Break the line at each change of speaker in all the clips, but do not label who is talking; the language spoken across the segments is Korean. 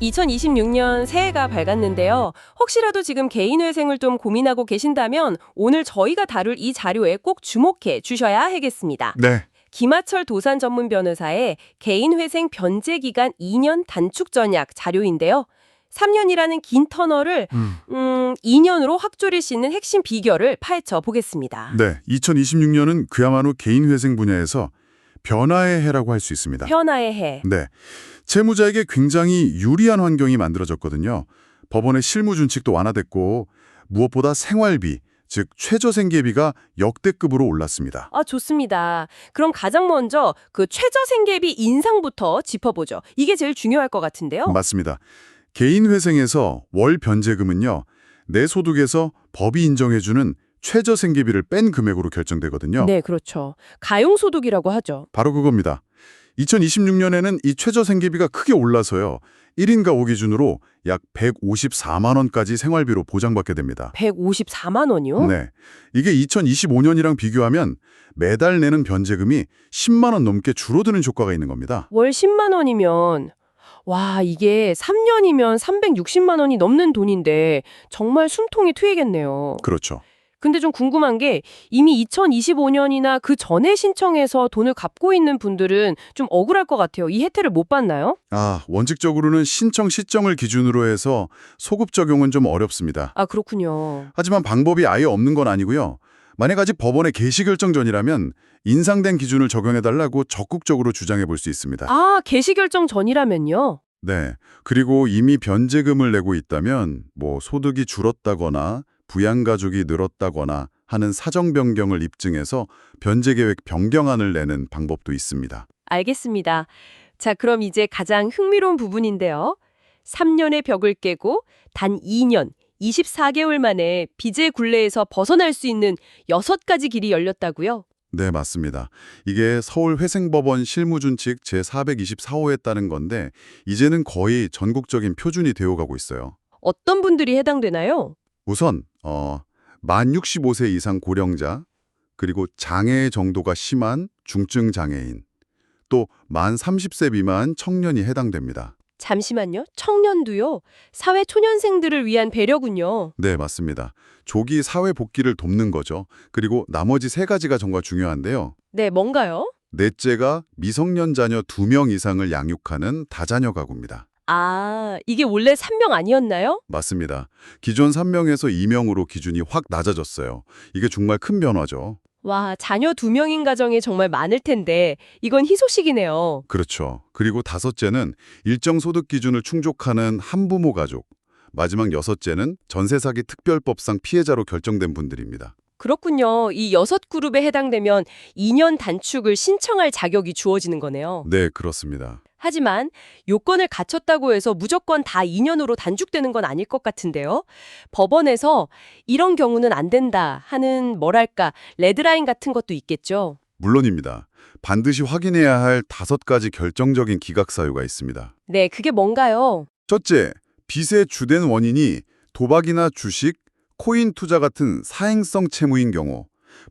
2026년 새해가 밝았는데요. 혹시라도 지금 개인회생을 좀 고민하고 계신다면 오늘 저희가 다룰 이 자료에 꼭 주목해 주셔야 하겠습니다.
네.
김하철 도산 전문 변호사의 개인회생 변제 기간 2년 단축 전약 자료인데요. 3년이라는 긴 터널을
음.
음, 2년으로 확 줄일 수 있는 핵심 비결을 파헤쳐 보겠습니다.
네. 2026년은 그야말로 개인 회생 분야에서 변화의 해라고 할 수 있습니다.
변화의 해.
네. 채무자에게 굉장히 유리한 환경이 만들어졌거든요. 법원의 실무 준칙도 완화됐고 무엇보다 생활비, 즉 최저생계비가 역대급으로 올랐습니다.
아, 좋습니다. 그럼 가장 먼저 그 최저생계비 인상부터 짚어보죠. 이게 제일 중요할 것 같은데요.
맞습니다. 개인 회생에서 월 변제금은요. 내 소득에서 법이 인정해주는 최저 생계비를 뺀 금액으로 결정되거든요.
네, 그렇죠. 가용소득이라고 하죠.
바로 그겁니다. 2026년에는 이 최저 생계비가 크게 올라서요. 1인 가구 기준으로 약 154만 원까지 생활비로 보장받게 됩니다.
154만 원이요?
네. 이게 2025년이랑 비교하면 매달 내는 변제금이 10만 원 넘게 줄어드는 효과가 있는 겁니다.
월 10만 원이면 와, 이게 3년이면 360만 원이 넘는 돈인데 정말 숨통이 트이겠네요.
그렇죠.
근데 좀 궁금한 게 이미 2025년이나 그 전에 신청해서 돈을 갚고 있는 분들은 좀 억울할 것 같아요. 이 혜택을 못 받나요?
아, 원칙적으로는 신청 시점을 기준으로 해서 소급 적용은 좀 어렵습니다.
아, 그렇군요.
하지만 방법이 아예 없는 건 아니고요. 만약 아직 법원의 개시 결정 전이라면 인상된 기준을 적용해달라고 적극적으로 주장해 볼 수 있습니다.
아, 개시 결정 전이라면요.
네. 그리고 이미 변제금을 내고 있다면 뭐 소득이 줄었다거나 부양가족이 늘었다거나 하는 사정 변경을 입증해서 변제계획 변경안을 내는 방법도 있습니다.
알겠습니다. 자, 그럼 이제 가장 흥미로운 부분인데요. 3년의 벽을 깨고 단 2년, 24개월 만에 빚의 굴레에서 벗어날 수 있는 6가지 길이 열렸다고요?
네, 맞습니다. 이게 서울회생법원 실무준칙 제424호에 따른 건데 이제는 거의 전국적인 표준이 되어가고 있어요.
어떤 분들이 해당되나요?
우선 어, 만 65세 이상 고령자, 그리고 장애 정도가 심한 중증 장애인, 또 만 30세 미만 청년이 해당됩니다.
잠시만요. 청년도요. 사회 초년생들을 위한 배려군요.
네, 맞습니다. 조기 사회 복귀를 돕는 거죠. 그리고 나머지 세 가지가 정말 중요한데요.
네, 뭔가요?
넷째가 미성년 자녀 2명 이상을 양육하는 다자녀 가구입니다.
아, 이게 원래 3명 아니었나요?
맞습니다. 기존 3명에서 2명으로 기준이 확 낮아졌어요. 이게 정말 큰 변화죠.
와, 자녀 2명인 가정이 정말 많을 텐데 이건 희소식이네요.
그렇죠. 그리고 다섯째는 일정 소득 기준을 충족하는 한부모 가족. 마지막 여섯째는 전세 사기 특별법상 피해자로 결정된 분들입니다.
그렇군요. 이 여섯 그룹에 해당되면 2년 단축을 신청할 자격이 주어지는 거네요.
네, 그렇습니다.
하지만 요건을 갖췄다고 해서 무조건 다 2년으로 단축되는 건 아닐 것 같은데요. 법원에서 이런 경우는 안 된다 하는 뭐랄까 레드라인 같은 것도 있겠죠.
물론입니다. 반드시 확인해야 할 다섯 가지 결정적인 기각 사유가 있습니다.
네, 그게 뭔가요?
첫째, 빚의 주된 원인이 도박이나 주식, 코인 투자 같은 사행성 채무인 경우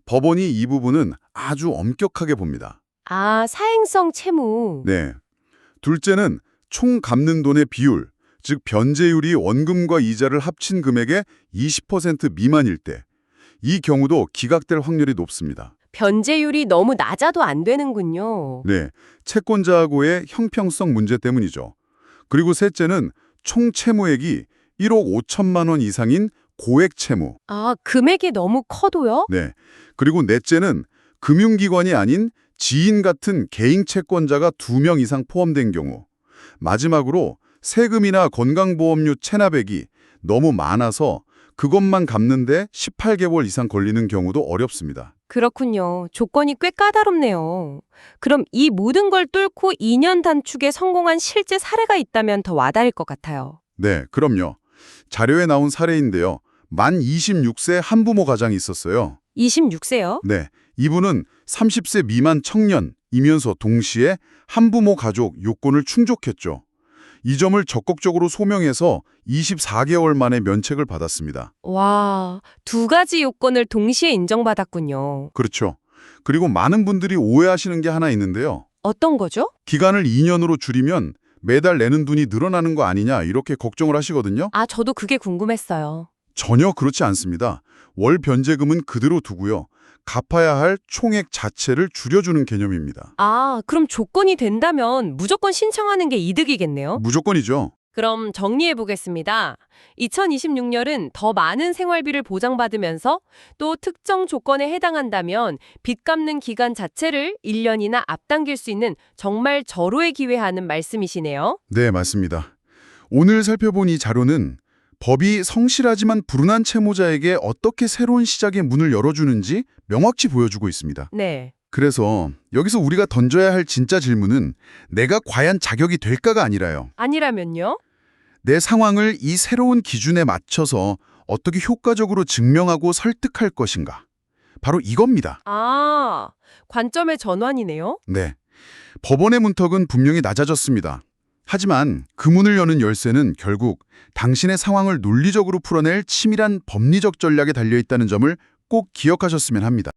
법원이 이 부분은 아주 엄격하게 봅니다.
아, 사행성 채무.
네. 둘째는 총 갚는 돈의 비율, 즉 변제율이 원금과 이자를 합친 금액의 20% 미만일 때 이 경우도 기각될 확률이 높습니다.
변제율이 너무 낮아도 안 되는군요.
네, 채권자하고의 형평성 문제 때문이죠. 그리고 셋째는 총 채무액이 1억 5천만 원 이상인 고액 채무.
아, 금액이 너무 커도요?
네. 그리고 넷째는 금융기관이 아닌 지인 같은 개인 채권자가 두명 이상 포함된 경우. 마지막으로 세금이나 건강보험료 체납액이 너무 많아서 그것만 갚는데 18개월 이상 걸리는 경우도 어렵습니다.
그렇군요. 조건이 꽤 까다롭네요. 그럼 이 모든 걸 뚫고 2년 단축에 성공한 실제 사례가 있다면 더 와닿을 것 같아요.
네, 그럼요. 자료에 나온 사례인데요. 만 26세 한부모 가장이 있었어요.
26세요?
네, 이분은 30세 미만 청년이면서 동시에 한부모 가족 요건을 충족했죠. 이 점을 적극적으로 소명해서 24개월 만에 면책을 받았습니다.
와, 두 가지 요건을 동시에 인정받았군요.
그렇죠. 그리고 많은 분들이 오해하시는 게 하나 있는데요.
어떤 거죠?
기간을 2년으로 줄이면 매달 내는 돈이 늘어나는 거 아니냐 이렇게 걱정을 하시거든요.
아, 저도 그게 궁금했어요.
전혀 그렇지 않습니다. 월 변제금은 그대로 두고요. 갚아야 할 총액 자체를 줄여주는 개념입니다.
아, 그럼 조건이 된다면 무조건 신청하는 게 이득이겠네요?
무조건이죠.
그럼 정리해 보겠습니다. 2026년은 더 많은 생활비를 보장받으면서 또 특정 조건에 해당한다면 빚 갚는 기간 자체를 1년이나 앞당길 수 있는 정말 절호의 기회하는 말씀이시네요.
네, 맞습니다. 오늘 살펴본 이 자료는 법이 성실하지만 불운한 채무자에게 어떻게 새로운 시작의 문을 열어주는지 명확히 보여주고 있습니다.
네.
그래서 여기서 우리가 던져야 할 진짜 질문은 내가 과연 자격이 될까가 아니라요.
아니라면요?
내 상황을 이 새로운 기준에 맞춰서 어떻게 효과적으로 증명하고 설득할 것인가. 바로 이겁니다.
아, 관점의 전환이네요.
네. 법원의 문턱은 분명히 낮아졌습니다. 하지만 그 문을 여는 열쇠는 결국 당신의 상황을 논리적으로 풀어낼 치밀한 법리적 전략에 달려있다는 점을 꼭 기억하셨으면 합니다.